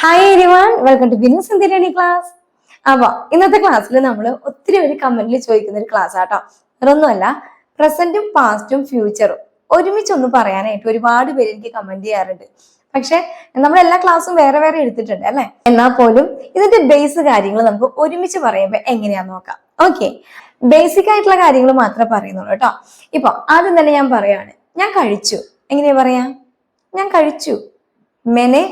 Hi everyone welcome to Binu Sundarani class അപ്പൊ ഇന്നത്തെ ക്ലാസ്സിൽ നമ്മൾ ഒത്തിരി ഒരു കമന്റിൽ ചോദിക്കുന്ന ഒരു ക്ലാസ് ആട്ടോ. വേറൊന്നുമല്ല പ്രസന്റും പാസ്റ്റും ഫ്യൂച്ചറും ഒരുമിച്ച് ഒന്ന് പറയാനായിട്ട് ഒരുപാട് പേര് എനിക്ക് കമന്റ് ചെയ്യാറുണ്ട്. പക്ഷെ നമ്മൾ എല്ലാ ക്ലാസ്സും വേറെ വേറെ എടുത്തിട്ടുണ്ട് അല്ലെ? എന്നാൽ പോലും ഇതിന്റെ ബേസ് കാര്യങ്ങൾ നമുക്ക് ഒരുമിച്ച് പറയുമ്പോൾ എങ്ങനെയാന്ന് നോക്കാം. ഓക്കെ ബേസിക് ആയിട്ടുള്ള കാര്യങ്ങൾ മാത്രമേ പറയുന്നുള്ളൂ കേട്ടോ. ഇപ്പൊ ആദ്യം തന്നെ ഞാൻ പറയാണ് ഞാൻ കഴിച്ചു. എങ്ങനെയാ പറയാ? ഞാൻ കഴിച്ചു. മെനെ?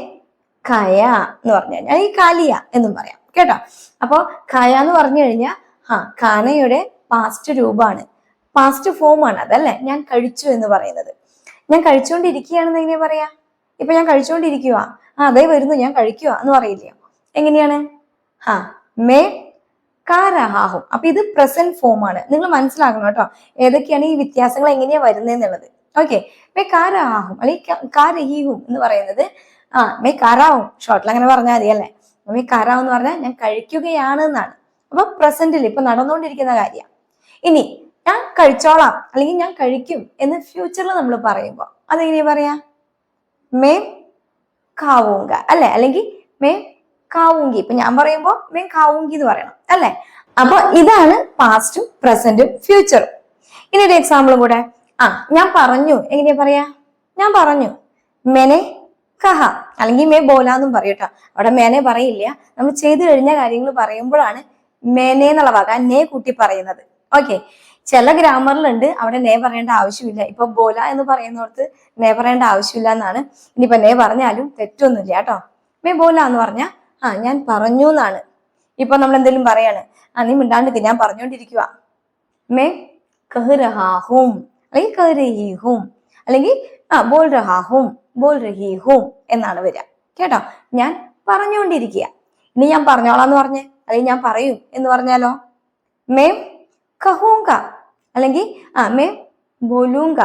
കയ എന്ന് പറഞ്ഞു കഴിഞ്ഞാൽ ഈ കാലിയ എന്നും പറയാം. കേട്ടോ? അപ്പോ കയ എന്ന് പറഞ്ഞു കഴിഞ്ഞാൽ ആ കാനയുടെ പാസ്റ്റ് രൂപമാണ്. പാസ്റ്റ് ഫോം ആണ് അതല്ലേ? ഞാൻ കഴിച്ചു എന്ന് പറയുന്നത്. ഞാൻ കഴിച്ചുകൊണ്ടിരിക്കുകയാണെന്ന് എങ്ങനെയാ പറയാ? ഇപ്പൊ ഞാൻ കഴിച്ചുകൊണ്ടിരിക്കുക ആ അതേ വരുന്നു ഞാൻ കഴിക്കുക എന്ന് പറയില്ലയോ എങ്ങനെയാണ്? ഹാ മേ കാരഹാഹും അപ്പൊ ഇത് പ്രസന്റ് ഫോം ആണ്. നിങ്ങൾ മനസ്സിലാക്കണം കേട്ടോ. ഏതൊക്കെയാണ് ഈ വ്യത്യാസങ്ങൾ എങ്ങനെയാ വരുന്നത് എന്നുള്ളത് ഓക്കെ മേ കാരഹാഹും അല്ലെങ്കിൽ കാരഹീഹും എന്ന് പറയുന്നത് ആ മേ കറാവും. ഷോർട്ടിൽ അങ്ങനെ പറഞ്ഞാൽ മതി അല്ലേ? മേ കാരാവും എന്ന് പറഞ്ഞാൽ ഞാൻ കഴിക്കുകയാണ് എന്നാണ് അപ്പൊ പ്രസന്റിൽ ഇപ്പൊ നടന്നുകൊണ്ടിരിക്കുന്ന കാര്യം. ഇനി ഞാൻ കഴിച്ചോളാം അല്ലെങ്കിൽ ഞാൻ കഴിക്കും എന്ന് ഫ്യൂച്ചറിൽ നമ്മൾ പറയുമ്പോൾ അതെങ്ങനെയാ പറയാ? മേ കാവൂങ്ക അല്ലെ? അല്ലെങ്കിൽ മേ കാവൂങ്കി. ഇപ്പൊ ഞാൻ പറയുമ്പോൾ മേ കാവൂങ്കി എന്ന് പറയണം അല്ലെ? അപ്പൊ ഇതാണ് പാസ്റ്റും പ്രസന്റും ഫ്യൂച്ചറും ഇനി ഒരു എക്സാമ്പിളും കൂടെ. ആ ഞാൻ പറഞ്ഞു. എങ്ങനെയാ പറയാ? ഞാൻ പറഞ്ഞു. മെനെ കഹ അല്ലെങ്കിൽ മേ ബോല എന്നും പറയും കേട്ടോ. അവിടെ മേനെ പറയില്ല. നമ്മൾ ചെയ്തു കഴിഞ്ഞ കാര്യങ്ങൾ പറയുമ്പോഴാണ് മേനെ എന്നുള്ള വാക്ക് ആ നേ കൂട്ടി പറയുന്നത്. ഓക്കെ ചില ഗ്രാമറിലുണ്ട്. അവിടെ നേ പറയേണ്ട ആവശ്യമില്ല. ഇപ്പൊ ബോല എന്ന് പറയുന്നിടത്ത് നേ പറയേണ്ട ആവശ്യമില്ല എന്നാണ്. ഇനിയിപ്പൊ നേ പറഞ്ഞാലും തെറ്റൊന്നുമില്ല കേട്ടോ. മേ ബോല എന്ന് പറഞ്ഞാ ആ ഞാൻ പറഞ്ഞു എന്നാണ്. ഇപ്പൊ നമ്മൾ എന്തെങ്കിലും പറയാണ് ആ നീ മിണ്ടാണ്ടിരിക്കുക ഞാൻ പറഞ്ഞുകൊണ്ടിരിക്കുക മേ കഹ് റഹാഹും അല്ലെങ്കിൽ കഹ് റഹീഹും അല്ലെങ്കിൽ ആ ബോൾ രഹാഹും ബോൾ ഹൂം എന്നാണ് വരിക. കേട്ടോ? ഞാൻ പറഞ്ഞുകൊണ്ടിരിക്കുക. ഇനി ഞാൻ പറഞ്ഞോളാന്ന് പറഞ്ഞേ അല്ലെങ്കിൽ ഞാൻ പറയൂ എന്ന് പറഞ്ഞാലോ? മേം കഹൂങ്ക അല്ലെങ്കിൽ ആ മേം ബോലൂങ്ക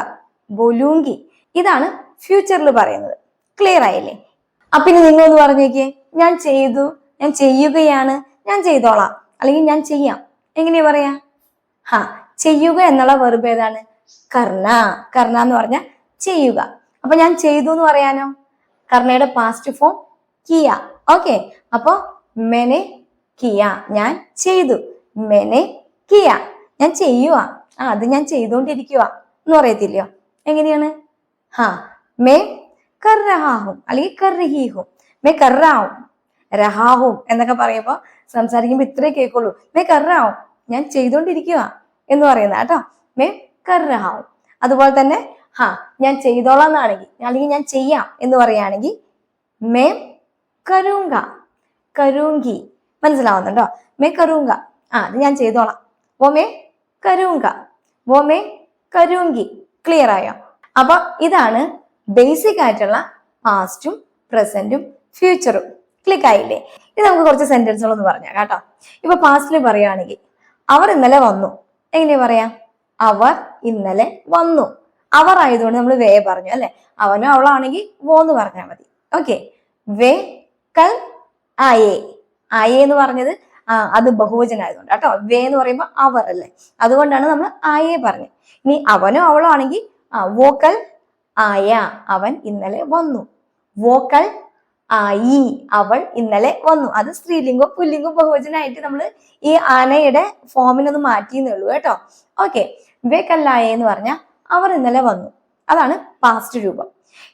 ബോലൂങ്കി. ഇതാണ് ഫ്യൂച്ചറിൽ പറയുന്നത്. ക്ലിയർ ആയില്ലേ? അപ്പൊ ഇനി നിങ്ങളൊന്ന് പറഞ്ഞേക്കേ. ഞാൻ ചെയ്തു ഞാൻ ചെയ്യുകയാണ് ഞാൻ ചെയ്തോളാം. അല്ലെങ്കിൽ ഞാൻ ചെയ്യാം. എങ്ങനെയാ പറയാ? ഹാ ചെയ്യുക എന്നുള്ള വെറുപ്പ് ഏതാണ്? കർണ. കർണ എന്ന് പറഞ്ഞ ചെയ്യുക. അപ്പൊ ഞാൻ ചെയ്തു എന്ന് പറയാനോ? കർണയുടെ പാസ്റ്റ് ഫോം കിയ. ഓക്കെ അപ്പോ മെനെ കിയ. ഞാൻ ചെയ്തു. മെനെ കിയ. ഞാൻ ചെയ്യുക ആ അത് ഞാൻ ചെയ്തുകൊണ്ടിരിക്കുക എന്ന് പറയത്തില്ലയോ? എങ്ങനെയാണ്? ഹാ. മേ കറാഹും അല്ലെങ്കിൽ കർറഹീഹും മേ കർറാവും രഹാഹും എന്നൊക്കെ പറയുമ്പോൾ സംസാരിക്കുമ്പോൾ ഇത്രേ കേൾക്കുള്ളൂ. മേ കർറാവും ഞാൻ ചെയ്തുകൊണ്ടിരിക്കുക എന്ന് പറയുന്നത് കേട്ടോ. മേ കറാവും അതുപോലെ തന്നെ ഹാ ഞാൻ ചെയ്തോളാം എന്നാണെങ്കിൽ അല്ലെങ്കിൽ ഞാൻ ചെയ്യാം എന്ന് പറയുകയാണെങ്കിൽ മേ കരൂങ്ക കരൂങ്കി. മനസ്സിലാവുന്നുണ്ടോ? മേ കരൂങ്ക. ആ അത് ഞാൻ ചെയ്തോളാം. ഓ മേ കരൂങ്ക. ഓ മേ കരൂങ്കി. ക്ലിയർ ആയോ? അപ്പൊ ഇതാണ് ബേസിക് ആയിട്ടുള്ള പാസ്റ്റും പ്രസന്റും ഫ്യൂച്ചറും ക്ലിക്ക് ആയില്ലേ? ഇത് നമുക്ക് കുറച്ച് സെന്റൻസുകളൊന്ന് പറഞ്ഞാൽ കേട്ടോ. ഇപ്പൊ പാസ്റ്റിൽ പറയുകയാണെങ്കിൽ അവർ ഇന്നലെ വന്നു. എങ്ങനെയാ പറയാ? അവർ ഇന്നലെ വന്നു. അവർ ആയതുകൊണ്ട് നമ്മൾ വേ പറഞ്ഞു അല്ലെ? അവനോ അവളാണെങ്കിൽ വോ എന്ന് പറഞ്ഞാൽ മതി. ഓക്കെ വേ കൽ ആയേ. ആയേ എന്ന് പറഞ്ഞത് ആ അത് ബഹുവചനായതുകൊണ്ട് കേട്ടോ. വേ എന്ന് പറയുമ്പോൾ അവർ അല്ലേ? അതുകൊണ്ടാണ് നമ്മൾ ആയേ പറഞ്ഞത്. ഇനി അവനോ അവളോ ആണെങ്കിൽ ആ വോക്കൽ ആയ അവൻ ഇന്നലെ വന്നു. വോക്കൽ ആയി അവൾ ഇന്നലെ വന്നു. അത് സ്ത്രീലിംഗോ പുല്ലിംഗോ ബഹുവചനായിട്ട് നമ്മൾ ഈ ആനയുടെ ഫോമിനൊന്ന് മാറ്റിയെന്നുള്ളൂ കേട്ടോ. ഓക്കെ വേക്കല്ലായ എന്ന് പറഞ്ഞാൽ അവർ ഇന്നലെ വന്നു. അതാണ് പാസ്റ്റ് രൂപം.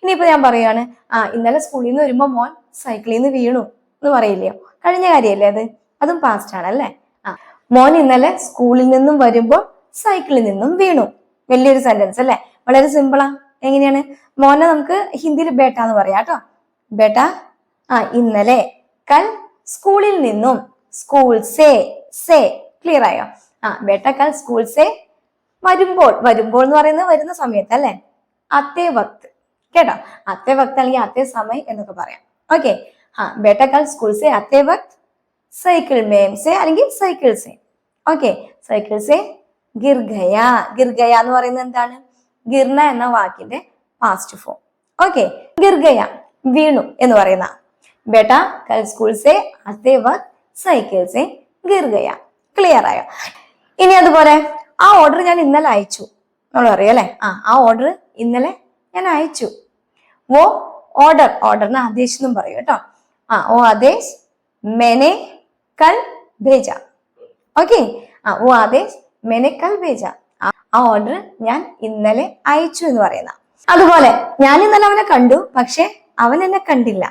ഇനിയിപ്പോ ഞാൻ പറയാണ് ആ ഇന്നലെ സ്കൂളിൽ നിന്ന് വരുമ്പോ മോൻ സൈക്കിളിൽ നിന്ന് വീണു എന്ന് പറയില്ലയോ കഴിഞ്ഞ കാര്യമല്ലേ അത്? അതും പാസ്റ്റ് ആണല്ലേ ആ മോൻ ഇന്നലെ സ്കൂളിൽ നിന്നും വരുമ്പോൾ സൈക്കിളിൽ നിന്നും വീണു വലിയൊരു സെന്റൻസ് അല്ലേ? വളരെ സിമ്പിളാ എങ്ങനെയാണ്? മോനെ നമുക്ക് ഹിന്ദിയിൽ ബേട്ട എന്ന് പറയാം കേട്ടോ. ബേട്ട ആ ഇന്നലെ കൽ സ്കൂളിൽ നിന്നും സ്കൂൾ സേ സേ ക്ലിയർ ആയോ? ആ ബേട്ട കൽ സ്കൂൾ സേ വരുമ്പോൾ വരുമ്പോൾ എന്ന് പറയുന്നത് വരുന്ന സമയത്ത് അല്ലെ? അത്തേ വക്ത്. കേട്ടോ? അത്തേ വക്ത് അല്ലെങ്കിൽ അത്തേ സമയം എന്നൊക്കെ പറയാം. ഓക്കെ ആ ബേട്ട കൽ സ്കൂൾ സേ അത്തേ വക്ത് സൈക്കിൾ മേം സേ അല്ലെങ്കിൽ സൈക്കിൾ സേ ഓക്കെ സൈക്കിൾ സേ ഗിർഗയ. ഗിർഗയ എന്ന് പറയുന്നത് എന്താണ്? ഗിർണ എന്ന വാക്കിന്റെ പാസ്റ്റ് ഫോം ഓക്കെ ഗിർഗയ വീണു എന്ന് പറയുന്ന. ബേട്ട കൽ സ്കൂൾ സേ അത്തേ വക്ത് സൈക്കിൾ സേ ഗിർഗയ. ക്ലിയർ ആയോ? ഇനി അതുപോലെ ആ ഓർഡർ ഞാൻ ഇന്നലെ അയച്ചു. നമ്മൾ അല്ലെ? ആ ആ ഓർഡർ ഇന്നലെ ഞാൻ അയച്ചു. ഓ ഓർഡർ ഓർഡറിന് ആദേശ് എന്നും പറയും കേട്ടോ. ആ ഓ ആദേശ് മെനെ കൽ ഭേജ ഓക്കെ? ആ ഓ ആദേശ് മെനെ കൽ ഭേജ ആ ഓർഡർ ഞാൻ ഇന്നലെ അയച്ചു എന്ന് പറയുന്ന. അതുപോലെ ഞാൻ ഇന്നലെ അവനെ കണ്ടു പക്ഷെ അവൻ എന്നെ കണ്ടില്ല.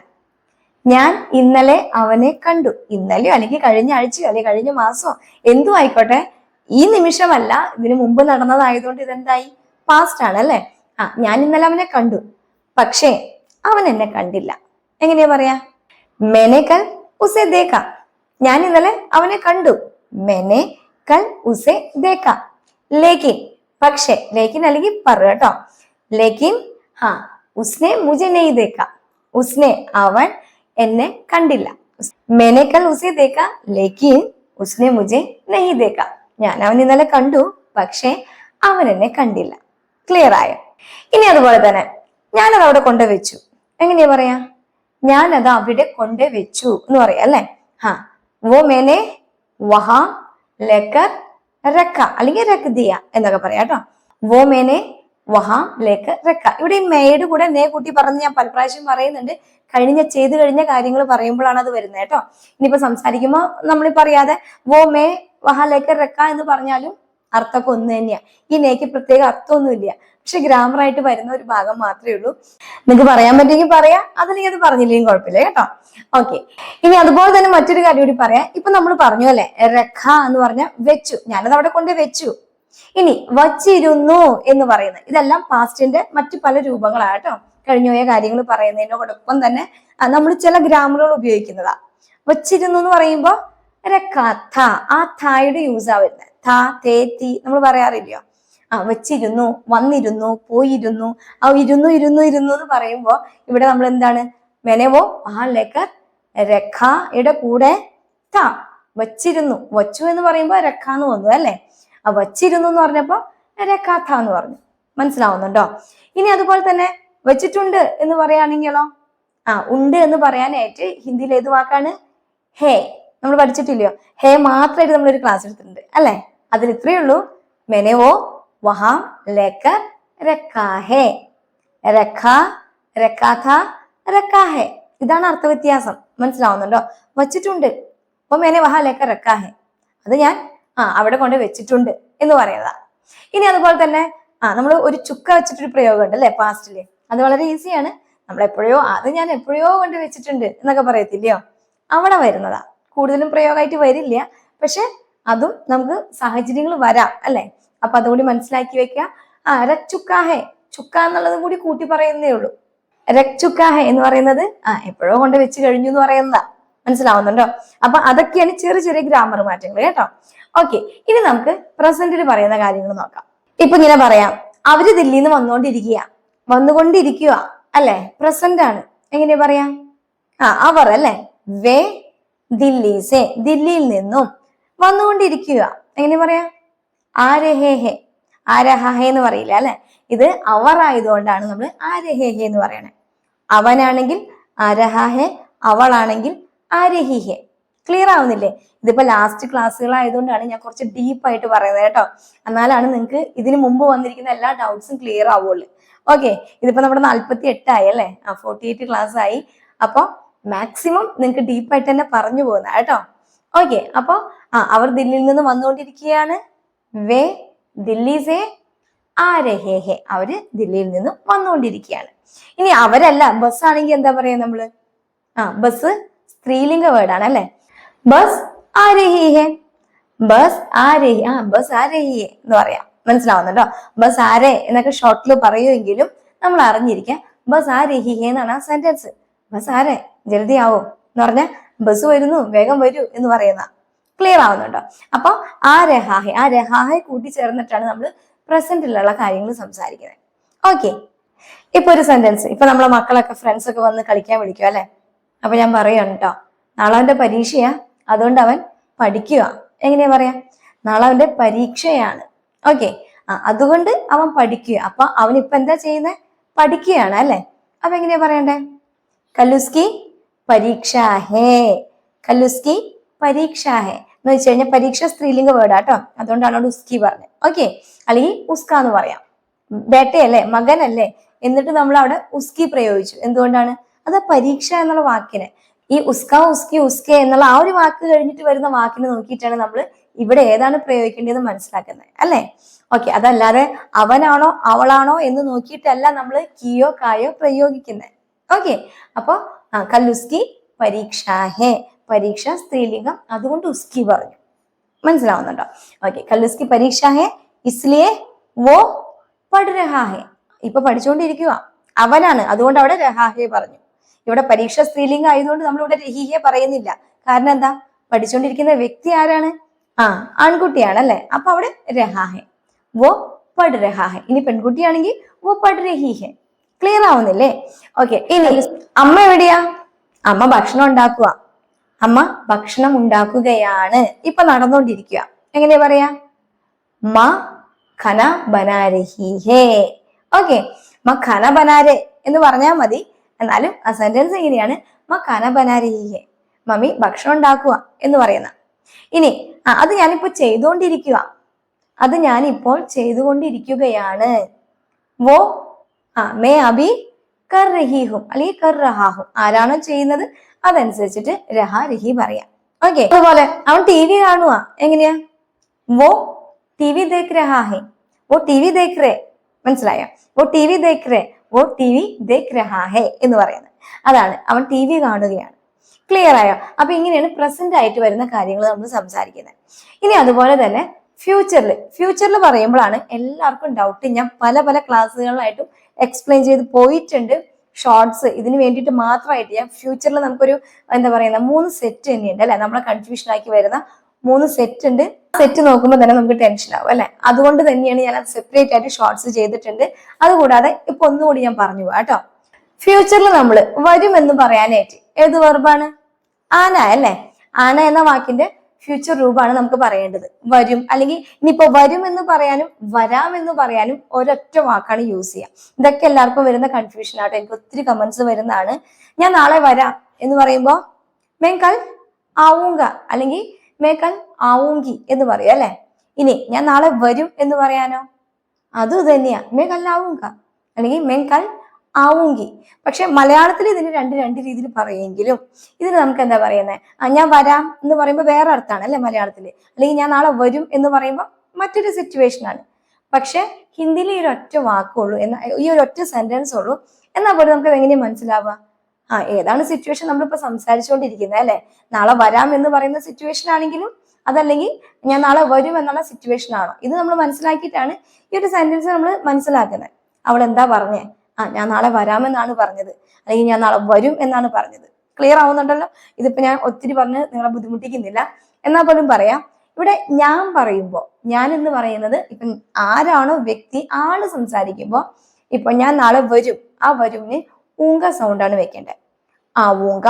ഞാൻ ഇന്നലെ അവനെ കണ്ടു. ഇന്നലെയോ അല്ലെങ്കിൽ കഴിഞ്ഞ ആഴ്ചയോ അല്ലെങ്കിൽ കഴിഞ്ഞ മാസമോ എന്തു ആയിക്കോട്ടെ ഈ നിമിഷമല്ല ഇതിനു മുമ്പ് നടന്നതായതുകൊണ്ട് ഇതെന്തായി? പാസ്റ്റ് ആണ് അല്ലെ? ആ ഞാൻ ഇന്നലെ അവനെ കണ്ടു. പക്ഷേ അവൻ എന്നെ കണ്ടില്ല. എങ്ങനെയാ പറയാ? മെനെ കൽ ഉസെ ദേക്ക ഞാൻ ഇന്നലെ അവനെ കണ്ടു. മെനെ കൽ ഉസെ ദേക്ക ലേക്കിൻ പക്ഷേ ലേക്കിൻ അല്ലെങ്കിൽ പറ കേട്ടോ. ലേക്കിൻ ഹാ ഉസ്നെ മുജെ നെയ് ദേക്ക ഉസ്നെ അവൻ എന്നെ കണ്ടില്ല. മെനെ കൽ ഉസെ ദേക്ക ലേക്കിൻ ഉസ്നെ മുജെ നെയ് ദേക്ക ഞാൻ അവൻ ഇന്നലെ കണ്ടു പക്ഷേ അവൻ എന്നെ കണ്ടില്ല. ക്ലിയർ ആയ? ഇനി അതുപോലെ തന്നെ ഞാനത് അവിടെ കൊണ്ടുവച്ചു. എങ്ങനെയാ പറയാ? ഞാനത് അവിടെ കൊണ്ടുവച്ചു എന്ന് പറയാ അല്ലെ? ഹാ. വോ മേനെ വഹാ ലക്കർ റക്ക അല്ലെങ്കിൽ രക്ക് ദിയ എന്നൊക്കെ പറയാം കേട്ടോ. വോ മേനെ വഹാ ലേക്ക് റക്ക ഇവിടെ ഈ മേയുടെ കൂടെ നേ കൂട്ടി പറഞ്ഞ് ഞാൻ പല പ്രാവശ്യം പറയുന്നുണ്ട്. കഴിഞ്ഞ ചെയ്തു കഴിഞ്ഞ കാര്യങ്ങൾ പറയുമ്പോഴാണ് അത് വരുന്നത് കേട്ടോ. ഇനിയിപ്പോ സംസാരിക്കുമ്പോൾ നമ്മൾ പറയാതെ വോ മേ വഹാ ലേക്ക് റക്ക എന്ന് പറഞ്ഞാലും അർത്ഥമൊക്കെ ഒന്ന് തന്നെയാ. ഈ നേക്ക് പ്രത്യേക അർത്ഥമൊന്നുമില്ല. പക്ഷെ ഗ്രാമർ ആയിട്ട് വരുന്ന ഒരു ഭാഗം മാത്രമേ ഉള്ളൂ. നിങ്ങൾക്ക് പറയാൻ പറ്റുമെങ്കിൽ പറയാം. അതല്ലെങ്കിൽ അത് പറഞ്ഞില്ലെങ്കിൽ കുഴപ്പമില്ല കേട്ടോ. ഓക്കെ ഇനി അതുപോലെ തന്നെ മറ്റൊരു കാര്യം കൂടി പറയാം. ഇപ്പൊ നമ്മൾ പറഞ്ഞു അല്ലെ? രഖ എന്ന് പറഞ്ഞ വെച്ചു. ഞാനത് അവിടെ കൊണ്ട് വെച്ചു. ഇനി വച്ചിരുന്നു എന്ന് പറയുന്നത്. ഇതെല്ലാം പാസ്റ്റിന്റെ മറ്റു പല രൂപങ്ങളാണ് കേട്ടോ. കഴിഞ്ഞുപോയ കാര്യങ്ങൾ പറയുന്നതിനോടൊപ്പം തന്നെ നമ്മൾ ചില ഗ്രാമറുകൾ ഉപയോഗിക്കുന്നതാ. വച്ചിരുന്നു എന്ന് പറയുമ്പോ രക്ക ഥ ആ തായുടെ യൂസാ വരുന്നത് ത തേ തി നമ്മൾ പറയാറില്ലയോ? ആ വെച്ചിരുന്നു വന്നിരുന്നു പോയിരുന്നു. ആ ഇരുന്നു ഇരുന്നു ഇരുന്നു എന്ന് പറയുമ്പോ ഇവിടെ നമ്മൾ എന്താണ്? മെനവോ ആ ലെക്കർ രഖയുടെ കൂടെ ത വച്ചിരുന്നു. വച്ചു എന്ന് പറയുമ്പോൾ രഖ എന്ന് വന്നു അല്ലേ? ആ വച്ചിരുന്നു എന്ന് പറഞ്ഞപ്പോ രക്കാഥ എന്ന് പറഞ്ഞു. മനസ്സിലാവുന്നുണ്ടോ? ഇനി അതുപോലെ തന്നെ വെച്ചിട്ടുണ്ട് എന്ന് പറയുകയാണെങ്കിലോ ആ ഉണ്ട് എന്ന് പറയാനായിട്ട് ഹിന്ദിയിൽ ഏത് വാക്കാണ്? ഹേ. നമ്മൾ പഠിച്ചിട്ടില്ലയോ? ഹേ മാത്രമായിട്ട് ഒരു ക്ലാസ് എടുത്തിട്ടുണ്ട് അല്ലെ? അതിൽ ഇത്രയേ ഉള്ളൂ. മെനവോ വഹാം ലേക്കർ രക്കാഹേ രഖ രക്കാഥ രക്കാഹേ ഇതാണ് അർത്ഥവ്യത്യാസം. മനസ്സിലാവുന്നുണ്ടോ? വച്ചിട്ടുണ്ട്. അപ്പൊ മെനെ വഹാ ലേക്കർ രക്കാഹേ അത് ഞാൻ ആ അവിടെ കൊണ്ട് വെച്ചിട്ടുണ്ട് എന്ന് പറയുന്നതാ. ഇനി അതുപോലെ തന്നെ ആ നമ്മൾ ഒരു ചുക്ക വെച്ചിട്ടൊരു പ്രയോഗം ഉണ്ട് അല്ലെ പാസ്റ്റിൽ? അത് വളരെ ഈസിയാണ്. നമ്മൾ എപ്പോഴോ അത് ഞാൻ എപ്പോഴോ കൊണ്ട് വെച്ചിട്ടുണ്ട് എന്നൊക്കെ പറയത്തില്ലയോ? അവിടെ വരുന്നതാ. കൂടുതലും പ്രയോഗമായിട്ട് വരില്ല. പക്ഷെ അതും നമുക്ക് സാഹചര്യങ്ങൾ വരാം അല്ലെ? അപ്പൊ അതുകൂടി മനസ്സിലാക്കി വെക്കുക. ആ രച്ചുക്കാഹെ ചുക്ക എന്നുള്ളതും കൂടി കൂട്ടി പറയുന്നേ ഉള്ളൂ. രക്ചുക്കാഹെ എന്ന് പറയുന്നത് ആ എപ്പോഴോ കൊണ്ട് വെച്ച് കഴിഞ്ഞു എന്ന് പറയുന്നതാ. മനസ്സിലാവുന്നുണ്ടോ? അപ്പൊ അതൊക്കെയാണ് ചെറിയ ചെറിയ ഗ്രാമർ മാറ്റങ്ങൾ കേട്ടോ. ഓക്കെ ഇനി നമുക്ക് പ്രസന്റിൽ പറയുന്ന കാര്യങ്ങൾ നോക്കാം. ഇപ്പൊ ഇങ്ങനെ പറയാം. അവർ ദില്ലിയിൽ നിന്ന് വന്നുകൊണ്ടിരിക്കുക. വന്നുകൊണ്ടിരിക്കുക അല്ലെ? പ്രസന്റ് ആണ് എങ്ങനെയാ പറയാ? ആ അവർ അല്ലെ? വേ ദില്ലീസെ ദില്ലിയിൽ നിന്നും വന്നുകൊണ്ടിരിക്കുക. എങ്ങനെ പറയാ? ആരഹേഹെ. ആരഹേ എന്ന് പറയില്ല അല്ലെ? ഇത് അവർ ആയതുകൊണ്ടാണ് നമ്മൾ ആരഹേഹെ എന്ന് പറയണേ. അവനാണെങ്കിൽ ആരഹേ അവളാണെങ്കിൽ ആരഹിഹെ. ക്ലിയർ ആവുന്നില്ലേ? ഇതിപ്പോ ലാസ്റ്റ് ക്ലാസ്സുകൾ ആയതുകൊണ്ടാണ് ഞാൻ കുറച്ച് ഡീപ്പായിട്ട് പറയുന്നത് കേട്ടോ. എന്നാലാണ് നിങ്ങൾക്ക് ഇതിന് മുമ്പ് വന്നിരിക്കുന്ന എല്ലാ ഡൗട്ട്സും ക്ലിയർ ആവുള്ളൂ. ഓക്കെ ഇതിപ്പോ നമ്മുടെ നാല്പത്തി എട്ടായി അല്ലേ? ആ ഫോർട്ടി എയ്റ്റ് ക്ലാസ് ആയി. അപ്പോൾ മാക്സിമം നിങ്ങൾക്ക് ഡീപ്പായിട്ട് തന്നെ പറഞ്ഞു പോകുന്ന കേട്ടോ? ഓക്കെ അപ്പോൾ ആ അവർ ദില്ലിയിൽ നിന്ന് വന്നുകൊണ്ടിരിക്കുകയാണ്. വേ ദില്ലി സേ ആ ഹേ ഹേ അവർ ദില്ലിയിൽ നിന്ന് വന്നുകൊണ്ടിരിക്കുകയാണ്. ഇനി അവരല്ല ബസ് ആണെങ്കിൽ എന്താ പറയാ നമ്മൾ? ആ ബസ് സ്ത്രീലിംഗ വേർഡാണ് അല്ലെ? ബസ് ആ രഹി ഹേ? ബസ് ആ രഹി ആ ബസ് ആ രഹി എന്ന് പറയാം. മനസ്സിലാവുന്നുണ്ടോ? ബസ് ആരെ എന്നൊക്കെ ഷോർട്ടിൽ പറയുമെങ്കിലും നമ്മൾ അറിഞ്ഞിരിക്കാം. ബസ് ആ ഹി ഹേ എന്നാണ് ആ സെന്റൻസ് ബസ് ആരെ? ജൽദി ആവും എന്ന് പറഞ്ഞ ബസ് വരുന്നു വേഗം വരൂ എന്ന് പറയുന്ന. ക്ലിയർ ആവുന്നുണ്ടോ? അപ്പൊ ആ രഹാഹെ ആ രഹാഹെ കൂട്ടിച്ചേർന്നിട്ടാണ് നമ്മൾ പ്രസന്റിലുള്ള കാര്യങ്ങൾ സംസാരിക്കുന്നത്. ഓക്കെ ഇപ്പൊ ഒരു സെന്റൻസ് ഇപ്പൊ നമ്മളെ മക്കളൊക്കെ ഫ്രണ്ട്സ് ഒക്കെ വന്ന് കളിക്കാൻ വിളിക്കുക അല്ലെ? അപ്പൊ ഞാൻ പറയാണ് കേട്ടോ നാളെ അവന്റെ പരീക്ഷയാ അതുകൊണ്ട് അവൻ പഠിക്കുക എങ്ങനെയാ പറയാ? നാളെ അവന്റെ പരീക്ഷയാണ്. ഓക്കെ ആ അതുകൊണ്ട് അവൻ പഠിക്കുക അപ്പൊ അവൻ ഇപ്പൊ എന്താ ചെയ്യുന്നത് പഠിക്കുകയാണ് അല്ലെ? അപ്പൊ എങ്ങനെയാ പറയണ്ടേ? കല്ലുസ്കി പരീക്ഷ ഹേ. കല്ലുസ്കി പരീക്ഷ ഹേ. എന്ന് വെച്ച് കഴിഞ്ഞാൽ പരീക്ഷ സ്ത്രീലിംഗ വേർഡ് ആട്ടോ. അതുകൊണ്ടാണ് അവിടെ ഉസ്കി പറഞ്ഞത്. ഓക്കെ. അല്ലെങ്കിൽ ഉസ്ക എന്ന് പറയാം. ബേട്ടയല്ലേ മകനല്ലേ. എന്നിട്ട് നമ്മൾ അവിടെ ഉസ്കി പ്രയോഗിച്ചു. എന്തുകൊണ്ടാണ്? അത് പരീക്ഷ എന്നുള്ള വാക്കിന്. ഈ ഉസ്ക ഉസ്കി ഉസ്കെ എന്നുള്ള ആ ഒരു വാക്ക് കഴിഞ്ഞിട്ട് വരുന്ന വാക്കിനെ നോക്കിയിട്ടാണ് നമ്മൾ ഇവിടെ ഏതാണ് പ്രയോഗിക്കേണ്ടതെന്ന് മനസ്സിലാക്കുന്നത്. അല്ലേ? ഓക്കെ. അതല്ലാതെ അവനാണോ അവളാണോ എന്ന് നോക്കിയിട്ടല്ല നമ്മൾ കിയോ കായോ പ്രയോഗിക്കുന്നത്. ഓക്കെ. അപ്പൊ ആ കല്ലുസ്കി പരീക്ഷ ഹേ പരീക്ഷ സ്ത്രീലിംഗം അതുകൊണ്ട് ഉസ്കി പറഞ്ഞു. മനസ്സിലാവുന്നുണ്ടോ? ഓക്കെ കല്ലുസ്കി പരീക്ഷ ഹേ ഇസ്ലിയെ വോ പഠ രഹാഹേ ഇപ്പൊ പഠിച്ചുകൊണ്ടിരിക്കുക അവനാണ് അതുകൊണ്ട് അവിടെ രഹാഹേ പറഞ്ഞു. ഇവിടെ പരീക്ഷ സ്ത്രീലിംഗം ആയതുകൊണ്ട് നമ്മൾ ഇവിടെ രഹിഹെ പറയുന്നില്ല. കാരണം എന്താ? പഠിച്ചുകൊണ്ടിരിക്കുന്ന വ്യക്തി ആരാണ്? ആ ആൺകുട്ടിയാണ് അല്ലെ അപ്പൊ അവിടെ രഹാഹെ വോ പഠ രഹാഹെ ഇനി പെൺകുട്ടിയാണെങ്കിൽ വോ പഠ രഹിഹെ ക്ലിയർ ആവുന്നില്ലേ? ഓക്കെ ഇനി അമ്മ എവിടെയാ? അമ്മ ഭക്ഷണം ഉണ്ടാക്കുക അമ്മ ഭക്ഷണം ഉണ്ടാക്കുകയാണ്. ഇപ്പൊ നടന്നുകൊണ്ടിരിക്കുക എങ്ങനെയാ പറയാ? മ ഖന ബനാരഹി ഹേ. ഓക്കെ മ ഖന ബനാരെ എന്ന് പറഞ്ഞാൽ മതി. എന്നാലും ആ സെന്റൻസ് എങ്ങനെയാണ്? മ ഖന ബനാരഹി ഹേ. മമ്മി ഭക്ഷണം ഉണ്ടാക്കുക എന്ന് പറയുന്ന. ഇനി അത് ഞാനിപ്പോ ചെയ്തുകൊണ്ടിരിക്കുക അത് ഞാനിപ്പോൾ ചെയ്തുകൊണ്ടിരിക്കുകയാണ്. വോ ആ മേ അബി കർ റഹീഹും അല്ലെങ്കിൽ കർ റഹാഹും ആരാണോ ചെയ്യുന്നത്? അതനുസരിച്ചിട്ട് രഹ രഹി പറയാം. ഓക്കെ അതുപോലെ അവൻ ടി വി കാണുക എങ്ങനെയാ? വോ ടി വി ദേഖ് രഹാഹെ വോ ടി വി ദേഖ് റേ മനസ്സിലായോ? ഓ ടി വി ദേഖ് റേ വോ ടി വി ദേഖ് രഹാഹെ എന്ന് പറയുന്നത്. അതാണ് അവൻ ടി വി കാണുകയാണ്. ക്ലിയർ ആയോ? അപ്പൊ ഇങ്ങനെയാണ് പ്രസന്റ് ആയിട്ട് വരുന്ന കാര്യങ്ങൾ നമ്മൾ സംസാരിക്കുന്നത്. ഇനി അതുപോലെ തന്നെ ഫ്യൂച്ചറിൽ ഫ്യൂച്ചറിൽ പറയുമ്പോഴാണ് എല്ലാവർക്കും ഡൗട്ട് ഞാൻ പല പല ക്ലാസ്സുകളിലായിട്ടും എക്സ്പ്ലെയിൻ ചെയ്ത് പോയിട്ടുണ്ട്. ഷോർട്സ് ഇതിന് വേണ്ടിയിട്ട് മാത്രമായിട്ട് ഞാൻ ഫ്യൂച്ചറിൽ നമുക്കൊരു എന്താ പറയുന്ന മൂന്ന് സെറ്റ് തന്നെയുണ്ട് അല്ലെ? നമ്മളെ കൺഫ്യൂഷൻ ആക്കി വരുന്ന മൂന്ന് സെറ്റ് ഉണ്ട്. സെറ്റ് നോക്കുമ്പോൾ തന്നെ നമുക്ക് ടെൻഷൻ ആവും അല്ലെ? അതുകൊണ്ട് തന്നെയാണ് ഞാൻ അത് സെപ്പറേറ്റ് ആയിട്ട് ഷോർട്സ് ചെയ്തിട്ടുണ്ട്. അതുകൂടാതെ ഇപ്പൊ ഒന്നുകൂടി ഞാൻ പറഞ്ഞു കേട്ടോ. ഫ്യൂച്ചറിൽ നമ്മൾ വരുമെന്ന് പറയാനായിട്ട് ഏത് വെർബാണ് ആന അല്ലേ? ആന എന്ന വാക്കിന്റെ ഫ്യൂച്ചർ രൂപമാണ് നമുക്ക് പറയേണ്ടത്. വരും. അല്ലെങ്കിൽ ഇനിയിപ്പോ വരും എന്ന് പറയാനും വരാം എന്ന് പറയാനും ഒരൊറ്റ വാക്കാണ് യൂസ് ചെയ്യുക ഇതൊക്കെ എല്ലാവർക്കും വരുന്ന കൺഫ്യൂഷൻ ആട്ടോ. എനിക്ക് ഒത്തിരി കമന്റ്സ് വരുന്നതാണ്. ഞാൻ നാളെ വരാം എന്ന് പറയുമ്പോ മേക്കൽ ആവൂങ്ക അല്ലെങ്കിൽ മേക്കൽ ആവൂങ്കി എന്ന് പറയും അല്ലെ? ഇനി ഞാൻ നാളെ വരും എന്ന് പറയാനോ? അത് തന്നെയാ മേക്കൽ ആവൂങ്ക അല്ലെങ്കിൽ മേങ്കൽ ആവൂങ്കി. പക്ഷെ മലയാളത്തിൽ ഇതിന് രണ്ട് രണ്ട് രീതിയിൽ പറയുമെങ്കിലും ഇതിന് നമുക്ക് എന്താ പറയുന്നത് ഞാൻ വരാം എന്ന് പറയുമ്പോൾ വേറെ അർത്ഥമാണ് അല്ലെ മലയാളത്തിൽ അല്ലെങ്കിൽ ഞാൻ നാളെ വരും എന്ന് പറയുമ്പോൾ മറ്റൊരു സിറ്റുവേഷൻ ആണ്. പക്ഷെ ഹിന്ദിയിൽ ഈ ഒരു ഒറ്റ വാക്കുള്ളൂ എന്ന ഈ ഒരു ഒറ്റ സെന്റൻസ് ഉള്ളൂ. എന്നാൽ പോലും നമുക്ക് എങ്ങനെയാ മനസ്സിലാവുക ആ ഏതാണ് സിറ്റുവേഷൻ നമ്മളിപ്പോൾ സംസാരിച്ചുകൊണ്ടിരിക്കുന്നത് അല്ലെ? നാളെ വരാം എന്ന് പറയുന്ന സിറ്റുവേഷൻ ആണെങ്കിലും അതല്ലെങ്കിൽ ഞാൻ നാളെ വരും എന്നുള്ള സിറ്റുവേഷൻ ആണോ? ഇത് നമ്മൾ മനസ്സിലാക്കിയിട്ടാണ് ഈ ഒരു സെന്റൻസ് നമ്മൾ മനസ്സിലാക്കുന്നത്. അവൾ എന്താ പറഞ്ഞേ? ആ ഞാൻ നാളെ വരാമെന്നാണ് പറഞ്ഞത്. അല്ലെങ്കിൽ ഞാൻ നാളെ വരും എന്നാണ് പറഞ്ഞത്. ക്ലിയർ ആവുന്നുണ്ടല്ലോ? ഇതിപ്പോ ഞാൻ ഒത്തിരി പറഞ്ഞ് നിങ്ങളെ ബുദ്ധിമുട്ടിക്കുന്നില്ല. എന്നാൽ പോലും പറയാം. ഇവിടെ ഞാൻ പറയുമ്പോൾ ഞാൻ എന്ന് പറയുന്നത് ഇപ്പം ആരാണോ വ്യക്തി ആൾ സംസാരിക്കുമ്പോൾ ഇപ്പൊ ഞാൻ നാളെ വരും. ആ വരുമിന് ഊങ്ക സൗണ്ടാണ് വെക്കേണ്ടത്. ആവൂങ്ക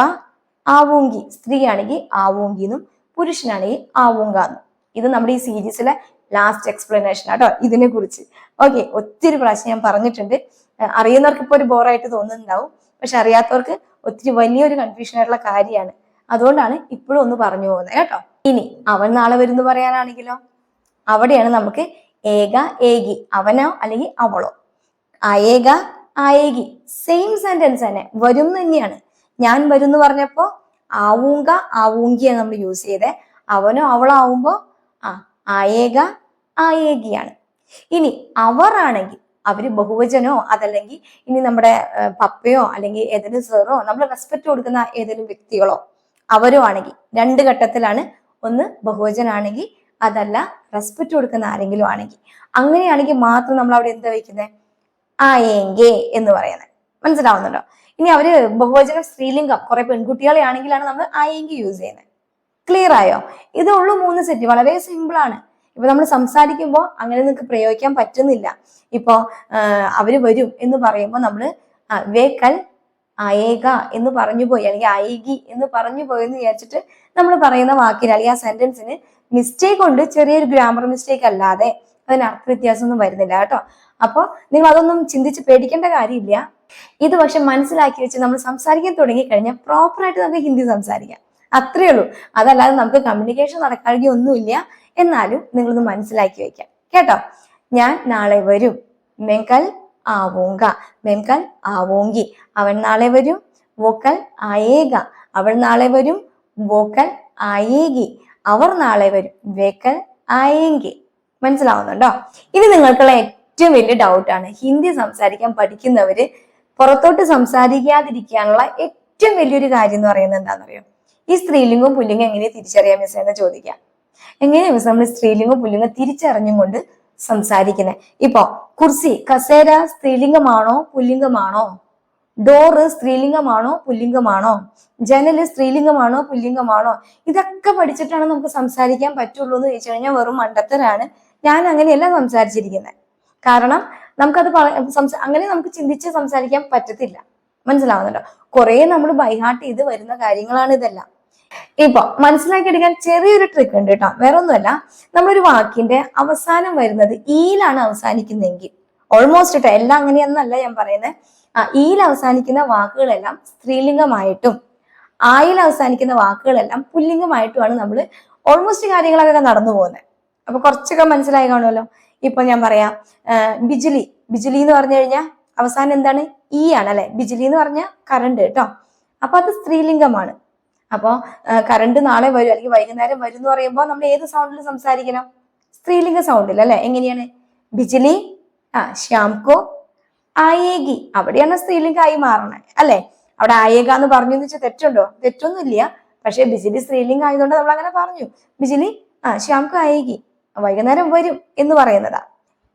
ആവൂങ്കി. സ്ത്രീ ആണെങ്കിൽ ആവൂങ്കി എന്നും പുരുഷനാണെങ്കിൽ ആവൂങ്ക എന്നും ഇത് നമ്മുടെ ഈ സീരീസിലെ ലാസ്റ്റ് എക്സ്പ്ലനേഷൻ ആട്ടോ ഇതിനെ കുറിച്ച് ഓക്കെ ഒത്തിരി പ്രാവശ്യം ഞാൻ പറഞ്ഞിട്ടുണ്ട്. അറിയുന്നവർക്ക് ഇപ്പോൾ ഒരു ബോറായിട്ട് തോന്നുന്നുണ്ടാവും. പക്ഷെ അറിയാത്തവർക്ക് ഒത്തിരി വലിയൊരു കൺഫ്യൂഷൻ ആയിട്ടുള്ള കാര്യമാണ്. അതുകൊണ്ടാണ് ഇപ്പോഴും ഒന്ന് പറഞ്ഞു പോകുന്നത് കേട്ടോ. ഇനി അവൻ നാളെ വരുന്നു പറയാനാണെങ്കിലോ? അവിടെയാണ് നമുക്ക് ഏക ഏകി അവനോ അല്ലെങ്കിൽ അവളോ? അയേക ആയേകി സെയിം സെന്റൻസ് തന്നെ. വരും തന്നെയാണ്. ഞാൻ വരും എന്ന് പറഞ്ഞപ്പോ ആവൂങ്ക ആവൂങ്കിയാണ് നമ്മൾ യൂസ് ചെയ്തേ. അവനോ അവളാവുമ്പോ ആ ആയേക ആയേകിയാണ് ഇനി അവർ ആണെങ്കിൽ അവർ ബഹുവചനോ അതല്ലെങ്കിൽ ഇനി നമ്മുടെ പപ്പയോ അല്ലെങ്കിൽ ഏതെങ്കിലും സാറോ നമ്മൾ റെസ്പെക്ട് കൊടുക്കുന്ന ഏതെങ്കിലും വ്യക്തികളോ അവരോ ആണെങ്കിൽ രണ്ട് ഘട്ടത്തിലാണ്. ഒന്ന് ബഹുവചനാണെങ്കിൽ അതല്ല റെസ്പെക്ട് കൊടുക്കുന്ന ആരെങ്കിലും ആണെങ്കിൽ. അങ്ങനെയാണെങ്കിൽ മാത്രം നമ്മൾ അവിടെ എന്താ വെക്കുന്നത് ആയേങ്കെ എന്ന് പറയുന്നത് മനസ്സിലാവുന്നുണ്ടോ? ഇനി അവർ ബഹുവചനം സ്ത്രീലിംഗം കുറെ പെൺകുട്ടികളെ ആണെങ്കിലാണ് നമ്മൾ ആയെങ്കി യൂസ് ചെയ്യുന്നത് ക്ലിയർ ആയോ? ഇതുള്ളൂ മൂന്ന് സെറ്റ് വളരെ സിമ്പിൾ ആണ്. ഇപ്പൊ നമ്മൾ സംസാരിക്കുമ്പോൾ അങ്ങനെ നിങ്ങൾക്ക് പ്രയോഗിക്കാൻ പറ്റുന്നില്ല. ഇപ്പോ അവർ വരും എന്ന് പറയുമ്പോൾ നമ്മൾ വേക്കൽ അയേക എന്ന് പറഞ്ഞു പോയി. അല്ലെങ്കിൽ അയേകി എന്ന് പറഞ്ഞു പോയി എന്ന് വിചാരിച്ചിട്ട് നമ്മൾ പറയുന്ന വാക്കിന് അല്ലെങ്കിൽ ആ സെന്റൻസിന് മിസ്റ്റേക്ക് ഉണ്ട്. ചെറിയൊരു ഗ്രാമർ മിസ്റ്റേക്ക് അല്ലാതെ അതിന് അർത്ഥ വ്യത്യാസമൊന്നും വരുന്നില്ല കേട്ടോ. അപ്പോൾ നിങ്ങൾ അതൊന്നും ചിന്തിച്ച് പേടിക്കേണ്ട കാര്യമില്ല. ഇത് പക്ഷെ മനസ്സിലാക്കി വെച്ച് നമ്മൾ സംസാരിക്കാൻ തുടങ്ങി കഴിഞ്ഞാൽ പ്രോപ്പറായിട്ട് നമുക്ക് ഹിന്ദി സംസാരിക്കാം. അത്രയേ ഉള്ളൂ. അതല്ലാതെ നമുക്ക് കമ്മ്യൂണിക്കേഷൻ നടക്കാതെ ഒന്നുമില്ല. എന്നാലും നിങ്ങളൊന്ന് മനസ്സിലാക്കി വെക്കാം. കേട്ടോ? ഞാൻ നാളെ വരും. മെങ്കൽ ആവോങ്ക. മെങ്കൽ ആവോങ്കി. അവൻ നാളെ വരും. വോക്കൽ ആയേക അവൾ നാളെ വരും. വോക്കൽ ആയേകി അവർ നാളെ വരും. വേക്കൽ ആയെങ്കിൽ മനസ്സിലാവുന്നുണ്ടോ? ഇനി നിങ്ങൾക്കുള്ള ഏറ്റവും വലിയ ഡൗട്ടാണ്. ഹിന്ദി സംസാരിക്കാൻ പഠിക്കുന്നവര് പുറത്തോട്ട് സംസാരിക്കാതിരിക്കാനുള്ള ഏറ്റവും വലിയൊരു കാര്യം എന്ന് പറയുന്നത് എന്താണെന്നറിയോ? ഈ സ്ത്രീലിംഗവും പുല്ലിംഗം എങ്ങനെ തിരിച്ചറിയാം മിസ് എന്ന് ചോദിക്കാം. എങ്ങനെയാ മിസ് നമ്മൾ സ്ത്രീലിംഗം പുല്ലിംഗം തിരിച്ചറിഞ്ഞും കൊണ്ട് സംസാരിക്കുന്നത് ഇപ്പൊ കുർസി കസേര സ്ത്രീലിംഗമാണോ പുല്ലിംഗമാണോ? ഡോറ് സ്ത്രീലിംഗമാണോ പുല്ലിംഗമാണോ? ജനൽ സ്ത്രീലിംഗമാണോ പുല്ലിംഗമാണോ? ഇതൊക്കെ പഠിച്ചിട്ടാണ് നമുക്ക് സംസാരിക്കാൻ പറ്റുള്ളൂ എന്ന് ചോദിച്ചു കഴിഞ്ഞാൽ വെറും മണ്ടത്തരാണ്. ഞാൻ അങ്ങനെയല്ല സംസാരിച്ചിരിക്കുന്നത് കാരണം നമുക്കത് അങ്ങനെ നമുക്ക് ചിന്തിച്ച് സംസാരിക്കാൻ പറ്റത്തില്ല. മനസ്സിലാവുന്നുണ്ടോ? കുറെ നമ്മൾ ബൈഹാർട്ട് ചെയ്ത് വരുന്ന കാര്യങ്ങളാണ് ഇതെല്ലാം. ഇപ്പൊ മനസ്സിലാക്കിയെടുക്കാൻ ചെറിയൊരു ട്രിക്ക് ഉണ്ട് കേട്ടോ. വേറെ ഒന്നുമല്ല നമ്മളൊരു വാക്കിന്റെ അവസാനം വരുന്നത് ഈയിലാണ് അവസാനിക്കുന്നതെങ്കിൽ. ഓൾമോസ്റ്റ് കേട്ടോ എല്ലാം അങ്ങനെയൊന്നല്ല ഞാൻ പറയുന്നത് ആ ഈയിൽ അവസാനിക്കുന്ന വാക്കുകളെല്ലാം സ്ത്രീലിംഗമായിട്ടും ആയിൽ അവസാനിക്കുന്ന വാക്കുകളെല്ലാം പുല്ലിംഗമായിട്ടുമാണ് നമ്മൾ ഓൾമോസ്റ്റ് കാര്യങ്ങളൊക്കെ നടന്നു പോകുന്നത്. അപ്പൊ കുറച്ചൊക്കെ മനസ്സിലായി കാണുമല്ലോ. ഇപ്പൊ ഞാൻ പറയാം ബിജിലി. ബിജിലി എന്ന് പറഞ്ഞു കഴിഞ്ഞാൽ അവസാനം എന്താണ്? ഈ ആണ് അല്ലെ? ബിജിലി എന്ന് പറഞ്ഞാൽ കറണ്ട് കേട്ടോ അപ്പൊ അത് സ്ത്രീലിംഗമാണ്. അപ്പോ കറണ്ട് നാളെ വരും അല്ലെങ്കിൽ വൈകുന്നേരം വരും എന്ന് പറയുമ്പോൾ നമ്മൾ ഏത് സൗണ്ടിൽ സംസാരിക്കണം? സ്ത്രീലിംഗ സൗണ്ടിൽ അല്ലെ? എങ്ങനെയാണ്? ബിജിലി ആ ശ്യാംകോ ആയേഗി അവിടെയാണ് സ്ത്രീലിംഗമായി മാറണേ അല്ലെ? അവിടെ ആയേക എന്ന് പറഞ്ഞു എന്ന് വെച്ചാൽ തെറ്റുണ്ടോ? തെറ്റൊന്നുമില്ല. പക്ഷെ ബിജിലി സ്ത്രീലിംഗം ആയതുകൊണ്ട് നമ്മൾ അങ്ങനെ പറഞ്ഞു. ബിജിലി ആ ശ്യാംകോ ആയേഗി വൈകുന്നേരം വരും എന്ന് പറയുന്നതാ.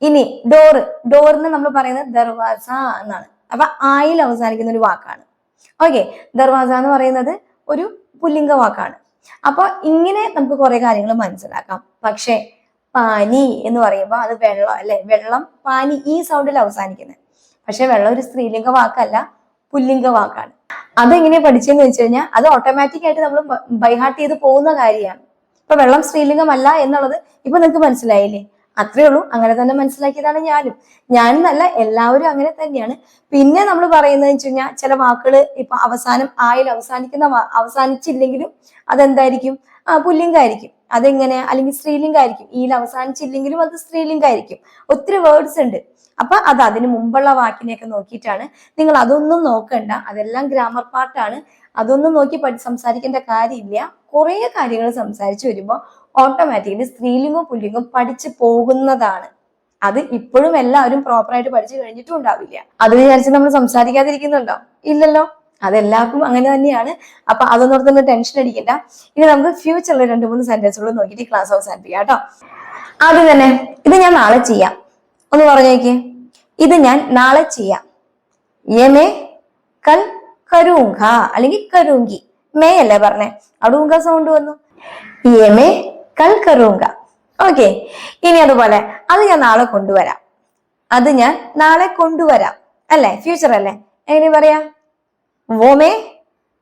ഇനി ഡോറ്. ഡോറിന് നമ്മൾ പറയുന്നത് ദർവാസ എന്നാണ്. അപ്പൊ ആയിൽ അവസാനിക്കുന്ന ഒരു വാക്കാണ്. ഓക്കെ. ദർവാസ എന്ന് പറയുന്നത് ഒരു പുല്ലിംഗ വാക്കാണ് അപ്പൊ ഇങ്ങനെ നമുക്ക് കുറെ കാര്യങ്ങൾ മനസ്സിലാക്കാം. പക്ഷെ പാനി എന്ന് പറയുമ്പോൾ അത് വെള്ളം അല്ലെ വെള്ളം പാനി ഈ സൗണ്ടിൽ അവസാനിക്കുന്നത് പക്ഷെ വെള്ളം ഒരു സ്ത്രീലിംഗ വാക്കല്ല പുല്ലിംഗ വാക്കാണ് അതെങ്ങനെ പഠിച്ചെന്ന് വെച്ച് കഴിഞ്ഞാൽ അത് ഓട്ടോമാറ്റിക് ആയിട്ട് നമ്മൾ ബൈഹാർട്ട് ചെയ്ത് പോകുന്ന കാര്യമാണ്. ഇപ്പൊ വെള്ളം സ്ത്രീലിംഗമല്ല എന്നുള്ളത് ഇപ്പൊ നിങ്ങൾക്ക് മനസ്സിലായില്ലേ? അത്രേ ഉള്ളൂ. അങ്ങനെ തന്നെ മനസ്സിലാക്കിയതാണ് ഞാനും. ഞാനെന്നല്ല എല്ലാവരും അങ്ങനെ തന്നെയാണ്. പിന്നെ നമ്മൾ പറയുന്നത് വെച്ച് കഴിഞ്ഞാൽ ചില വാക്കുകൾ ഇപ്പൊ അവസാനം ആയിൽ അവസാനിക്കുന്ന അവസാനിച്ചില്ലെങ്കിലും അതെന്തായിരിക്കും? ആ പുല്ലിംഗായിരിക്കും അതെങ്ങനെ? അല്ലെങ്കിൽ സ്ത്രീലിംഗായിരിക്കും. ഈയിൽ അവസാനിച്ചില്ലെങ്കിലും അത് സ്ത്രീലിംഗായിരിക്കും. ഒത്തിരി വേർഡ്സ് ഉണ്ട്. അപ്പൊ അത് അതിന് മുമ്പുള്ള വാക്കിനെയൊക്കെ നോക്കിയിട്ടാണ് നിങ്ങൾ അതൊന്നും നോക്കണ്ട. അതെല്ലാം ഗ്രാമർ പാർട്ടാണ് അതൊന്നും നോക്കി പഠി സംസാരിക്കേണ്ട കാര്യമില്ല. കുറേ കാര്യങ്ങൾ സംസാരിച്ചു വരുമ്പോൾ ഓട്ടോമാറ്റിക്കലി സ്ത്രീലിംഗവും പുല്ലിംഗവും പഠിച്ചു പോകുന്നതാണ്. അത് ഇപ്പോഴും എല്ലാവരും പ്രോപ്പറായിട്ട് പഠിച്ചു കഴിഞ്ഞിട്ടും ഉണ്ടാവില്ല അത് വിചാരിച്ച് നമ്മൾ സംസാരിക്കാതിരിക്കുന്നുണ്ടോ? ഇല്ലല്ലോ. അതെല്ലാവർക്കും അങ്ങനെ തന്നെയാണ്. അപ്പൊ അതൊന്നും തന്നെ ടെൻഷൻ അടിക്കണ്ട. ഇനി നമുക്ക് ഫ്യൂച്ചറിൽ രണ്ട് മൂന്ന് സെന്റൻസുകൾ നോക്കിയിട്ട് ക്ലാസ് അവസാനിപ്പിക്കാം കേട്ടോ. ആദ്യം തന്നെ ഇത് ഞാൻ നാളെ ചെയ്യാം. ഒന്ന് പറഞ്ഞേക്ക് ഇത് ഞാൻ നാളെ ചെയ്യാം. യമേ കൽ കരൂങ്ക. അല്ലെങ്കിൽ കരൂങ്കി. മേ അല്ലേ പറഞ്ഞേ. അവിടെ ഉങ്ക സൗണ്ട് വന്നു. യമേ കൽ ഓക്കെ ഇനി അതുപോലെ അത് ഞാൻ നാളെ കൊണ്ടുവരാം. അത് ഞാൻ നാളെ കൊണ്ടുവരാം. അല്ലെ? ഫ്യൂച്ചർ അല്ലേ? എങ്ങനെ പറയാ? വോമേ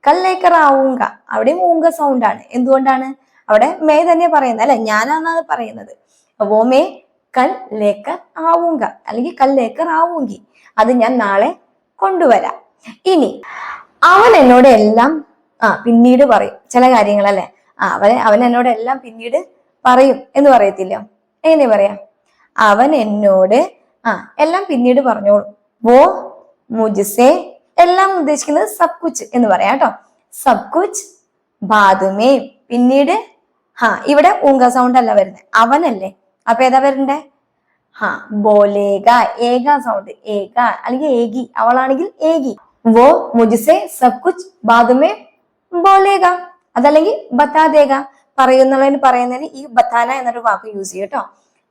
കല്ലേക്കറാവൂങ്ക അവിടെ മൂങ്ക സൗണ്ട് ആണ്. എന്തുകൊണ്ടാണ്? അവിടെ മേ തന്നെ പറയുന്നത്. അല്ലെ? ഞാനാണ് പറയുന്നത്. വോമേ കൽ ലേക്കർ ആവൂങ്ക അല്ലെങ്കിൽ കല്ലേക്കർ ആവൂങ്കി അത് ഞാൻ നാളെ കൊണ്ടുവരാം. ഇനി അവൻ എന്നോട് എല്ലാം ആ പിന്നീട് പറയും. ചില കാര്യങ്ങളല്ലേ? ആ അവൻ അവൻ എന്നോട് എല്ലാം പിന്നീട് പറയും എന്ന് പറയത്തില്ല. എങ്ങനെ പറയാ? അവൻ എന്നോട് ആ എല്ലാം പിന്നീട് പറഞ്ഞോളൂ. വോ മുജിസെ എല്ലാം ഉദ്ദേശിക്കുന്നത് സബ് കുച്ച് എന്ന് പറയാം കേട്ടോ. സബ് കുച്ച് ബാദുമേ പിന്നീട് ഹാ ഇവിടെ ഊങ്ക സൗണ്ട് അല്ല വരുന്നത് അവനല്ലേ. അപ്പൊ ഏതാ വരണ്ടേ? ഹാ ബോലേക ഏക സൗണ്ട് ഏക അല്ലെങ്കിൽ ഏകി. അവളാണെങ്കിൽ ഏകി. വോ മുജിസെ സബ് കുച്ച് ബാദുമേ ബോലേക അതല്ലെങ്കിൽ ബത്താദേക പറയുന്നവന് പറയുന്നതിന് ഈ ബത്താന എന്നൊരു വാക്ക് യൂസ് ചെയ്യും കേട്ടോ.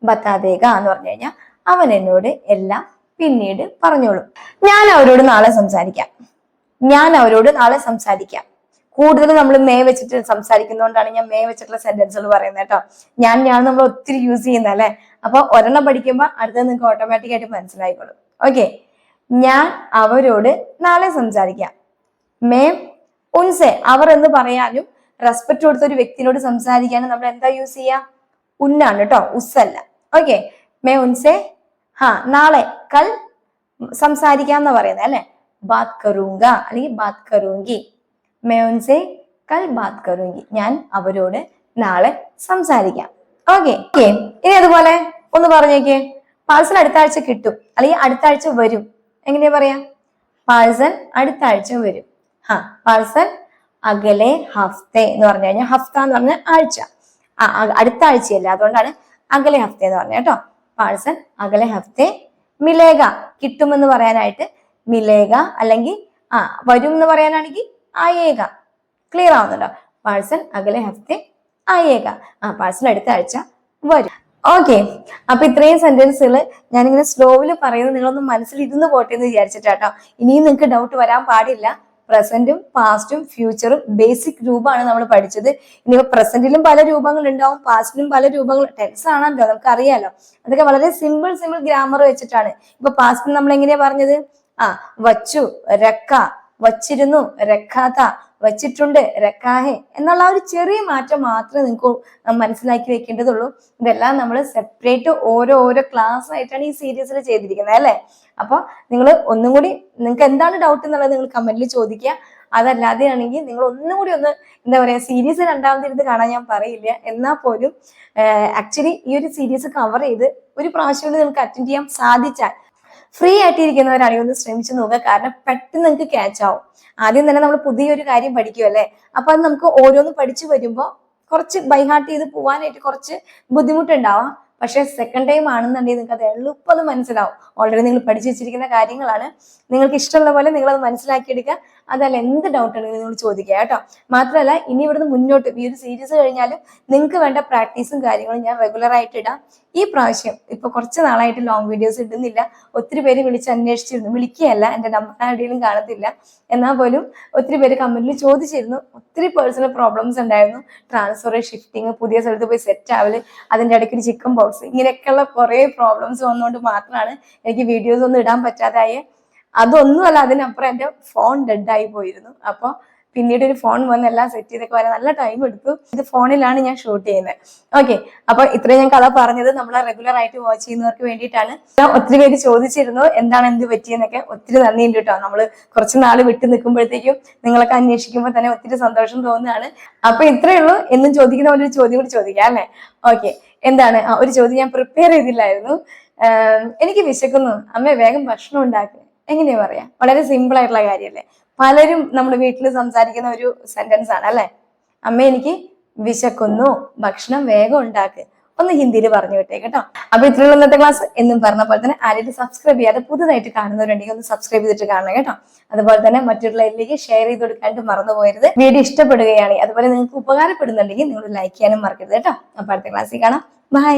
ബത്താദേക എന്ന് പറഞ്ഞു കഴിഞ്ഞാൽ അവൻ എന്നോട് എല്ലാം പിന്നീട് പറഞ്ഞോളും. ഞാൻ അവരോട് നാളെ സംസാരിക്കാം. ഞാൻ അവരോട് നാളെ സംസാരിക്കാം. കൂടുതൽ നമ്മൾ മേ വെച്ചിട്ട് സംസാരിക്കുന്നതുകൊണ്ടാണ് ഞാൻ മേ വെച്ചിട്ടുള്ള സെന്റൻസുകൾ പറയുന്നത് കേട്ടോ. ഞാൻ ഞാൻ നമ്മൾ ഒത്തിരി യൂസ് ചെയ്യുന്ന അല്ലേ? അപ്പൊ ഒരെണ്ണം പഠിക്കുമ്പോൾ അടുത്തത് നിങ്ങൾക്ക് ഓട്ടോമാറ്റിക് ആയിട്ട് മനസ്സിലായിക്കോളും. ഓക്കെ ഞാൻ അവരോട് നാളെ സംസാരിക്കാം. മേ ഉൻസെ അവർ എന്ന് പറയാനും റെസ്പെക്ട് കൊടുത്ത ഒരു വ്യക്തിനോട് സംസാരിക്കാനും നമ്മൾ എന്താ യൂസ് ചെയ്യാം? ഉന്നാണ് കേട്ടോ ഉസ്സല്ല. ഓക്കെ മേ ഉൻസെ ഹാ നാളെ കൽ സംസാരിക്കാം എന്ന് പറയുന്നത് അല്ലെ? ബാത് കറൂങ്ക അല്ലെങ്കിൽ ബാത് കറൂങ്കി മേ ഉൻസെ കൽ ബാത് കറൂങ്കി ഞാൻ അവരോട് നാളെ സംസാരിക്കാം. ഓക്കെ ഓക്കെ ഇനി അതുപോലെ ഒന്ന് പറഞ്ഞേക്ക് പാഴ്സൽ അടുത്ത ആഴ്ച കിട്ടും അല്ലെങ്കിൽ അടുത്ത ആഴ്ച വരും. എങ്ങനെയാ പറയാ? പാഴ്സൽ അടുത്ത ആഴ്ച വരും. ഹാ പാഴ്സൽ അകലെ ഹഫ്തെ എന്ന് പറഞ്ഞു കഴിഞ്ഞാൽ ഹഫ്ത എന്ന് പറഞ്ഞ ആഴ്ച. അടുത്ത ആഴ്ചയല്ല അതുകൊണ്ടാണ് അകലെ ഹഫ്തെ എന്ന് പറഞ്ഞ കേട്ടോ. പാഴ്സൽ അകലെ ഹഫ്തെ മിലേക കിട്ടുമെന്ന് പറയാനായിട്ട് മിലേക അല്ലെങ്കിൽ ആ വരും എന്ന് പറയാനാണെങ്കിൽ ആയേക ക്ലിയർ ആവുന്നുണ്ടോ? പാഴ്സൽ അകലെ ഹഫ്തെ ആയേക ആ പാഴ്സൽ അടുത്ത ആഴ്ച വരും. ഓക്കെ അപ്പൊ ഇത്രയും സെന്റൻസുകൾ ഞാനിങ്ങനെ സ്ലോവിൽ പറയുന്നത് നിങ്ങളൊന്ന് മനസ്സിൽ ഇരുന്ന് പോട്ടെ എന്ന് വിചാരിച്ചിട്ടാട്ടോ. ഇനിയും നിങ്ങൾക്ക് ഡൗട്ട് വരാൻ പാടില്ല. പ്രസന്റും പാസ്റ്റും ഫ്യൂച്ചറും ബേസിക് രൂപമാണ് നമ്മൾ പഠിച്ചത്. ഇനിയിപ്പോ പ്രസന്റിലും പല രൂപങ്ങൾ ഉണ്ടാവും പാസ്റ്റിലും പല രൂപങ്ങൾ ടെൻസ് ആണല്ലോ നമുക്ക് അറിയാലോ അതൊക്കെ വളരെ സിമ്പിൾ സിമ്പിൾ ഗ്രാമർ വെച്ചിട്ടാണ്. ഇപ്പൊ പാസ്റ്റിൽ നമ്മൾ എങ്ങനെയാ പറഞ്ഞത്? ആ വച്ചു രക്ക വച്ചിരുന്നു രക്കാത്ത വച്ചിട്ടുണ്ട് രക്കാഹെ. എന്നുള്ള ഒരു ചെറിയ മാറ്റം മാത്രമേ നിങ്ങൾക്ക് മനസ്സിലാക്കി വെക്കേണ്ടതുള്ളൂ. ഇതെല്ലാം നമ്മൾ സെപ്പറേറ്റ് ഓരോ ഓരോ ക്ലാസ് ആയിട്ടാണ് ഈ സീരീസിൽ ചെയ്തിരിക്കുന്നത് അല്ലേ? അപ്പൊ നിങ്ങൾ ഒന്നും കൂടി നിങ്ങൾക്ക് എന്താണ് ഡൗട്ട് എന്നുള്ളത് നിങ്ങൾ കമന്റിൽ ചോദിക്കുക. അതല്ലാതെ ആണെങ്കിൽ നിങ്ങൾ ഒന്നും കൂടി ഒന്ന് എന്താ പറയാ സീരീസ് രണ്ടാമതിരുന്ന് കാണാൻ ഞാൻ പറയില്ല. എന്നാൽ പോലും ആക്ച്വലി ഈ ഒരു സീരീസ് കവർ ചെയ്ത് ഒരു പ്രാവശ്യം നിങ്ങൾക്ക് അറ്റൻഡ് ചെയ്യാൻ സാധിച്ചാൽ ഫ്രീ ആയിട്ടിരിക്കുന്നവരാണെങ്കിൽ ഒന്ന് ശ്രമിച്ചു നോക്കുക. കാരണം പെട്ടെന്ന് നിങ്ങൾക്ക് ക്യാച്ച് ആവും. ആദ്യം തന്നെ നമ്മൾ പുതിയൊരു കാര്യം പഠിക്കുമല്ലേ അപ്പൊ അത് നമുക്ക് ഓരോന്ന് പഠിച്ചു വരുമ്പോൾ കുറച്ച് ബൈഹാർട്ട് ചെയ്ത് പോവാനായിട്ട് കുറച്ച് ബുദ്ധിമുട്ടുണ്ടാവാം. പക്ഷേ സെക്കൻഡ് ടൈം ആണെന്നുണ്ടെങ്കിൽ നിങ്ങൾക്ക് അത് എളുപ്പം മനസ്സിലാവും. ഓൾറെഡി നിങ്ങൾ പഠിച്ചു വെച്ചിരിക്കുന്ന കാര്യങ്ങളാണ്. നിങ്ങൾക്ക് ഇഷ്ടമുള്ള പോലെ നിങ്ങൾ അത് മനസ്സിലാക്കിയെടുക്കുക. അതല്ല എന്ത് ഡൗട്ട് ഉണ്ടെങ്കിലും നിങ്ങൾ ചോദിക്കുക കേട്ടോ. മാത്രമല്ല ഇനി ഇവിടുന്ന് മുന്നോട്ട് ഈ ഒരു സീരീസ് കഴിഞ്ഞാലും നിങ്ങൾക്ക് വേണ്ട പ്രാക്ടീസും കാര്യങ്ങളും ഞാൻ റെഗുലർ ആയിട്ട് ഇടാം. ഈ പ്രാവശ്യം ഇപ്പൊ കുറച്ച് നാളായിട്ട് ലോങ് വീഡിയോസ് ഇടുന്നില്ല. ഒത്തിരി പേര് വിളിച്ച് അന്വേഷിച്ചിരുന്നു. വിളിക്കുകയല്ല എന്റെ നമ്പർ ആരുടെയും കാണത്തില്ല. എന്നാൽ പോലും ഒത്തിരി പേര് കമന്റിൽ ചോദിച്ചിരുന്നു. ഒത്തിരി പേഴ്സണൽ പ്രോബ്ലംസ് ഉണ്ടായിരുന്നു. ട്രാൻസ്ഫർ ഷിഫ്റ്റിങ് പുതിയ സ്ഥലത്ത് പോയി സെറ്റ് ആവൽ അതിന്റെ ഇടയ്ക്ക് ഒരു ചിക്കൻ ബോക്സ് ഇങ്ങനെയൊക്കെയുള്ള കുറേ പ്രോബ്ലംസ് വന്നുകൊണ്ട് മാത്രമാണ് എനിക്ക് വീഡിയോസ് ഒന്നും ഇടാൻ പറ്റാതായേ. അതൊന്നുമല്ല അതിനപ്പുറം എന്റെ ഫോൺ ഡെഡായി പോയിരുന്നു. അപ്പോൾ പിന്നീട് ഒരു ഫോൺ വന്ന് എല്ലാം സെറ്റ് ചെയ്തൊക്കെ വരാൻ നല്ല ടൈം എടുത്തു. ഇത് ഫോണിലാണ് ഞാൻ ഷൂട്ട് ചെയ്യുന്നത്. ഓക്കെ അപ്പൊ ഇത്രയും ഞാൻ കഥ പറഞ്ഞത് നമ്മൾ റെഗുലർ ആയിട്ട് വാച്ച് ചെയ്യുന്നവർക്ക് വേണ്ടിയിട്ടാണ്. ഒത്തിരി പേര് ചോദിച്ചിരുന്നു എന്താണ് എന്ത് പറ്റിയെന്നൊക്കെ. ഒത്തിരി നന്ദിയുണ്ട് കേട്ടോ. നമ്മൾ കുറച്ച് നാൾ വിട്ടു നിൽക്കുമ്പോഴത്തേക്കും നിങ്ങളൊക്കെ അന്വേഷിക്കുമ്പോൾ തന്നെ ഒത്തിരി സന്തോഷം തോന്നുകയാണ്. അപ്പൊ ഇത്രയേ ഉള്ളൂ. എന്നും ചോദിക്കുന്ന ഒരു ചോദ്യം കൂടി ചോദിക്കാം അല്ലേ? ഓക്കെ എന്താണ്? ഒരു ചോദ്യം ഞാൻ പ്രിപ്പയർ ചെയ്തില്ലായിരുന്നു. എനിക്ക് വിശക്കുന്നു. അമ്മ വേഗം ഭക്ഷണം ഉണ്ടാക്കുക എങ്ങനെയാ പറയാ? വളരെ സിമ്പിൾ ആയിട്ടുള്ള കാര്യമല്ലേ പലരും നമ്മുടെ വീട്ടിൽ സംസാരിക്കുന്ന ഒരു സെന്റൻസ് ആണ് അല്ലെ? അമ്മ എനിക്ക് വിശക്കുന്നു. ഭക്ഷണം വേഗം ഉണ്ടാക്ക്. ഒന്ന് ഹിന്ദിയിൽ പറഞ്ഞു വിട്ടേ കേട്ടോ. അപ്പൊ ഇത്രയുള്ള ഇന്നത്തെ ക്ലാസ് എന്നും പറഞ്ഞ പോലെ തന്നെ ആരെങ്കിലും സബ്സ്ക്രൈബ് ചെയ്യാതെ പുതുതായിട്ട് കാണുന്നവരുണ്ടെങ്കിൽ ഒന്ന് സബ്സ്ക്രൈബ് ചെയ്തിട്ട് കാണണം കേട്ടോ. അതുപോലെ തന്നെ മറ്റുള്ളവരിലേക്ക് ഷെയർ ചെയ്ത് കൊടുക്കാനായിട്ട് മറന്നു പോയരുത് വീഡിയോ ഇഷ്ടപ്പെടുകയാണെങ്കിൽ അതുപോലെ നിങ്ങൾക്ക് ഉപകാരപ്പെടുന്നുണ്ടെങ്കിൽ നിങ്ങൾ ലൈക്ക് ചെയ്യാനും മറക്കരുത് കേട്ടോ. അപ്പൊ അടുത്ത ക്ലാസ്സിൽ കാണാം. ബൈ